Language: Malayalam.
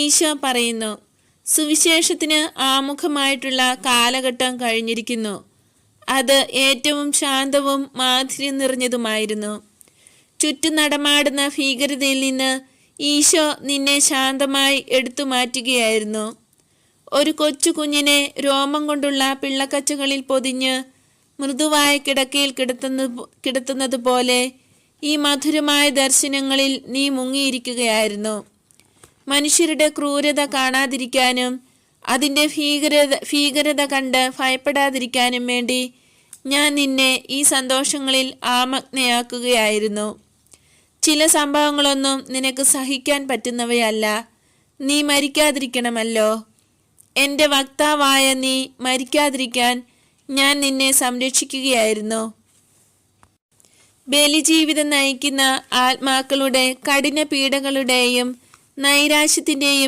ഈശോ പറയുന്നു സുവിശേഷത്തിന് ആമുഖമായിട്ടുള്ള കാലഘട്ടം കഴിഞ്ഞിരിക്കുന്നു. അത് ഏറ്റവും ശാന്തവും മാധുര്യം നിറഞ്ഞതുമായിരുന്നു. ചുറ്റും നടമാടുന്ന ഭീകരതയിൽ നിന്ന് ഈശോ നിന്നെ ശാന്തമായി എടുത്തു മാറ്റുകയായിരുന്നു. ഒരു കൊച്ചു കുഞ്ഞിനെ രോമം കൊണ്ടുള്ള പിള്ളക്കച്ചകളിൽ പൊതിഞ്ഞ് മൃദുവായ കിടക്കയിൽ കിടത്തുന്ന കിടത്തുന്നത് പോലെ ഈ മധുരമായ ദർശനങ്ങളിൽ നീ മുങ്ങിയിരിക്കുകയായിരുന്നു. മനുഷ്യരുടെ ക്രൂരത കാണാതിരിക്കാനും അതിന്റെ ഭീകരത ഭീകരത കണ്ട് ഭയപ്പെടാതിരിക്കാനും വേണ്ടി ഞാൻ നിന്നെ ഈ സന്തോഷങ്ങളിൽ ആമഗ്നയാക്കുകയായിരുന്നു ചില സംഭവങ്ങളൊന്നും നിനക്ക് സഹിക്കാൻ പറ്റുന്നവയല്ല. നീ മരിക്കാതിരിക്കണമല്ലോ. എന്റെ വക്താവായ നീ മരിക്കാതിരിക്കാൻ ഞാൻ നിന്നെ സംരക്ഷിക്കുകയായിരുന്നു. ബലിജീവിതം നയിക്കുന്ന ആത്മാക്കളുടെ കഠിന പീഡകളുടെയും നൈരാശ്യത്തിന്റെയും